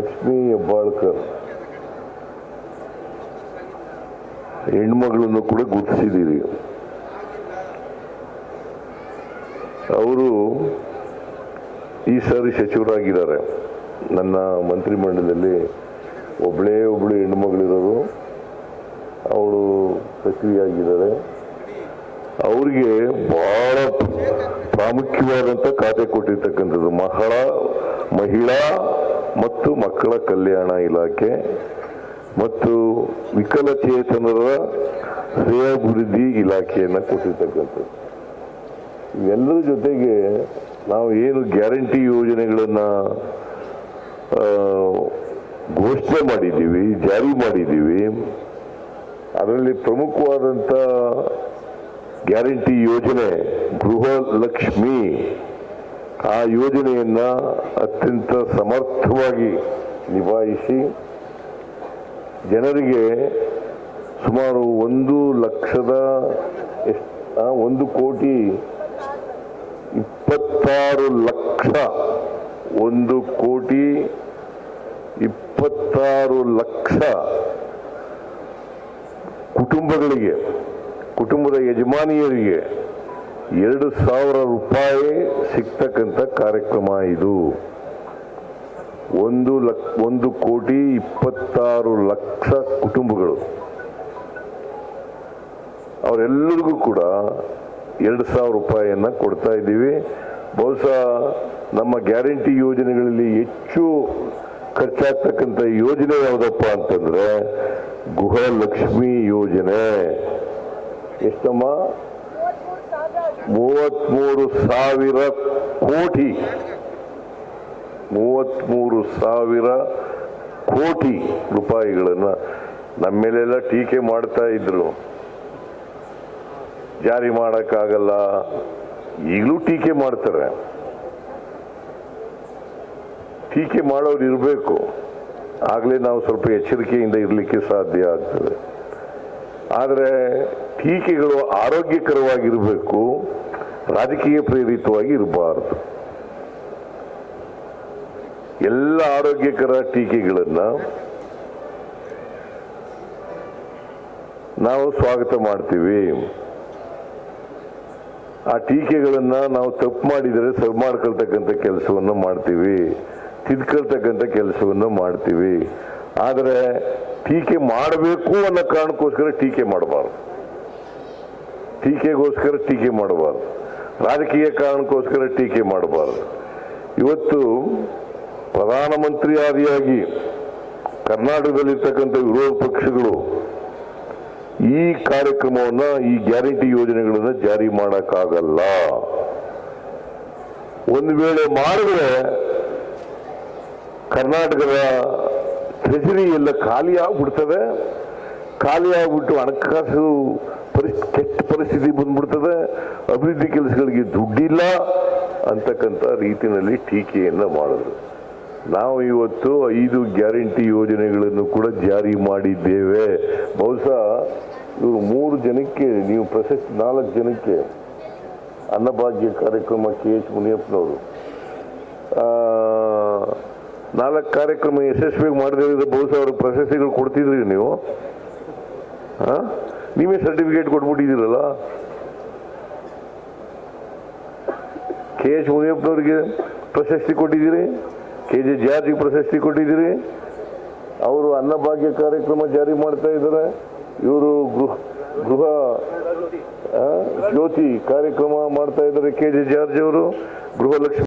ಲಕ್ಷ್ಮೀ ಹೆಬ್ಬಾಳ್ಕರ್. ಹೆಣ್ಮಗಳನ್ನು ಕೂಡ ಗುರುತಿಸಿದ್ದೀರಿ. ಅವರು ಈ ಸಾರಿ ಸಚಿವರಾಗಿದ್ದಾರೆ. ನನ್ನ ಮಂತ್ರಿಮಂಡಲದಲ್ಲಿ ಒಬ್ಬಳೇ ಒಬ್ಬಳು ಹೆಣ್ಮಗಳಿರೋರು. ಅವಳು ಸಚಿವೆಯಾಗಿದ್ದಾರೆ. ಅವರಿಗೆ ಬಹಳ ಪ್ರಾಮುಖ್ಯವಾದಂಥ ಖಾತೆ ಕೊಟ್ಟಿರ್ತಕ್ಕಂಥದ್ದು ಮಹಳ, ಮಹಿಳಾ ಮತ್ತು ಮಕ್ಕಳ ಕಲ್ಯಾಣ ಇಲಾಖೆ ಮತ್ತು ವಿಕಲಚೇತನರ ಶ್ರೇಯಾಭಿವೃದ್ಧಿ ಇಲಾಖೆಯನ್ನು ಕೊಟ್ಟಿರ್ತಕ್ಕಂಥದ್ದು. ಇವೆಲ್ಲರ ಜೊತೆಗೆ ನಾವು ಏನು ಗ್ಯಾರಂಟಿ ಯೋಜನೆಗಳನ್ನು ಘೋಷಣೆ ಮಾಡಿದ್ದೀವಿ, ಜಾರಿ ಮಾಡಿದ್ದೀವಿ, ಅದರಲ್ಲಿ ಪ್ರಮುಖವಾದಂಥ ಗ್ಯಾರಂಟಿ ಯೋಜನೆ ಗೃಹ ಲಕ್ಷ್ಮಿ ಆ ಯೋಜನೆಯನ್ನ ಅತ್ಯಂತ ಸಮರ್ಥವಾಗಿ ನಿಭಾಯಿಸಿ ಜನರಿಗೆ ಸುಮಾರು ಒಂದು ಲಕ್ಷದ ಒಂದು ಕೋಟಿ ಇಪ್ಪತ್ತಾರು ಲಕ್ಷ ಒಂದು ಕೋಟಿ ಇಪ್ಪತ್ತಾರು ಲಕ್ಷ ಕುಟುಂಬಗಳಿಗೆ, ಕುಟುಂಬದ ಯಜಮಾನಿಯರಿಗೆ ಎರಡು ಸಾವಿರ ರೂಪಾಯಿ ಸಿಗ್ತಕ್ಕಂಥ ಕಾರ್ಯಕ್ರಮ ಇದು. ಒಂದು ಲಕ್, ಒಂದು ಕೋಟಿ ಇಪ್ಪತ್ತಾರು ಲಕ್ಷ ಕುಟುಂಬಗಳು. ಅವರೆಲ್ಲರಿಗೂ ಕೂಡ ಎರಡು ಸಾವಿರ ರೂಪಾಯಿಯನ್ನು ಕೊಡ್ತಾ ಇದ್ದೀವಿ. ಬಹುಶಃ ನಮ್ಮ ಗ್ಯಾರಂಟಿ ಯೋಜನೆಗಳಲ್ಲಿ ಹೆಚ್ಚು ಖರ್ಚಾಗ್ತಕ್ಕಂಥ ಯೋಜನೆ ಯಾವುದಪ್ಪ ಅಂತಂದ್ರೆ ಗೃಹಲಕ್ಷ್ಮಿ ಯೋಜನೆ. ಎಷ್ಟಮ್ಮ? ಮೂವತ್ಮೂರು ಸಾವಿರ ಕೋಟಿ. ಮೂವತ್ಮೂರು ಸಾವಿರ ಕೋಟಿ ರೂಪಾಯಿಗಳನ್ನು ನಮ್ಮ ಮೇಲೆಲ್ಲ ಟೀಕೆ ಮಾಡ್ತಾ ಇದ್ರು. ಜಾರಿ ಮಾಡೋಕ್ಕಾಗಲ್ಲ. ಈಗಲೂ ಟೀಕೆ ಮಾಡ್ತಾರೆ. ಟೀಕೆ ಮಾಡೋರು ಇರಬೇಕು. ಆಗಲೇ ನಾವು ಸ್ವಲ್ಪ ಎಚ್ಚರಿಕೆಯಿಂದ ಇರಲಿಕ್ಕೆ ಸಾಧ್ಯ ಆಗ್ತದೆ. ಆದರೆ ಟೀಕೆಗಳು ಆರೋಗ್ಯಕರವಾಗಿರಬೇಕು, ರಾಜಕೀಯ ಪ್ರೇರಿತವಾಗಿ ಇರಬಾರದು. ಎಲ್ಲ ಆರೋಗ್ಯಕರ ಟೀಕೆಗಳನ್ನು ನಾವು ಸ್ವಾಗತ ಮಾಡ್ತೀವಿ. ಆ ಟೀಕೆಗಳನ್ನು ನಾವು ತಪ್ಪು ಮಾಡಿದರೆ ಸರಿ ಮಾಡ್ಕೊಳ್ತಕ್ಕಂಥ ಕೆಲಸವನ್ನು ಮಾಡ್ತೀವಿ, ತಿದ್ಕೊಳ್ತಕ್ಕಂಥ ಕೆಲಸವನ್ನು ಮಾಡ್ತೀವಿ. ಆದರೆ ಟೀಕೆ ಮಾಡಬೇಕು ಅನ್ನೋ ಕಾರಣಕ್ಕೋಸ್ಕರ ಟೀಕೆ ಮಾಡಬಾರ್ದು. ಟೀಕೆಗೋಸ್ಕರ ಟೀಕೆ ಮಾಡಬಾರ್ದು. ರಾಜಕೀಯ ಕಾರಣಕ್ಕೋಸ್ಕರ ಟೀಕೆ ಮಾಡಬಾರ್ದು. ಇವತ್ತು ಪ್ರಧಾನಮಂತ್ರಿಯಾದಿಯಾಗಿ ಕರ್ನಾಟಕದಲ್ಲಿರ್ತಕ್ಕಂಥ ವಿರೋಧ ಪಕ್ಷಗಳು ಈ ಕಾರ್ಯಕ್ರಮವನ್ನು, ಈ ಗ್ಯಾರಂಟಿ ಯೋಜನೆಗಳನ್ನು ಜಾರಿ ಮಾಡೋಕ್ಕಾಗಲ್ಲ. ಒಂದು ವೇಳೆ ಮಾಡಿದ್ರೆ ಕರ್ನಾಟಕದ ಟ್ರೆಜರಿ ಎಲ್ಲ ಖಾಲಿ ಆಗ್ಬಿಡ್ತದೆ. ಖಾಲಿ ಆಗ್ಬಿಟ್ಟು ಹಣಕಾಸು ಪರಿಸ್ ಕೆಟ್ಟ ಪರಿಸ್ಥಿತಿ ಬಂದ್ಬಿಡ್ತದೆ, ಅಭಿವೃದ್ಧಿ ಕೆಲಸಗಳಿಗೆ ದುಡ್ಡಿಲ್ಲ ಅಂತಕ್ಕಂಥ ರೀತಿಯಲ್ಲಿ ಟೀಕೆಯನ್ನ ಮಾಡಿದ್ರು. ನಾವು ಇವತ್ತು ಐದು ಗ್ಯಾರಂಟಿ ಯೋಜನೆಗಳನ್ನು ಕೂಡ ಜಾರಿ ಮಾಡಿದ್ದೇವೆ. ಬಹುಶಃ ಇವರು ಮೂರು ಜನಕ್ಕೆ, ನೀವು ಪ್ರಶಸ್ತಿ ನಾಲ್ಕು ಜನಕ್ಕೆ ಅನ್ನಭಾಗ್ಯ ಕಾರ್ಯಕ್ರಮ ಕೆ ಎಚ್ ಮುನಿಯಪ್ಪನವರು ನಾಲ್ಕು ಕಾರ್ಯಕ್ರಮ ಯಶಸ್ವಿಯಾಗಿ ಮಾಡದೇ ಬಹುಶಃ ಅವರು ಪ್ರಶಸ್ತಿಗಳು ಕೊಡ್ತಿದ್ರಿ ನೀವು. ಆ? ನೀವೇ ಸರ್ಟಿಫಿಕೇಟ್ ಕೊಟ್ಬಿಟ್ಟಿದ್ದೀರಲ್ಲ? ಕೆ ಎಚ್ ಮುನಿಯಪ್ಪನವ್ರಿಗೆ ಪ್ರಶಸ್ತಿ ಕೊಟ್ಟಿದ್ದೀರಿ ಕೆ ಜೆ ಜಾರ್ಜಿಗೆ ಪ್ರಶಸ್ತಿ ಕೊಟ್ಟಿದ್ದೀರಿ. ಅವರು ಅನ್ನಭಾಗ್ಯ ಕಾರ್ಯಕ್ರಮ ಜಾರಿ ಮಾಡ್ತಾ ಇದ್ದಾರೆ. ಇವರು ಗೃಹ ಗೃಹ ಜ್ಯೋತಿ ಕಾರ್ಯಕ್ರಮ ಮಾಡ್ತಾ ಇದ್ದಾರೆ ಕೆ ಜೆ ಜಾರ್ಜ್ ಅವರು. ಗೃಹಲಕ್ಷ್ಮಿ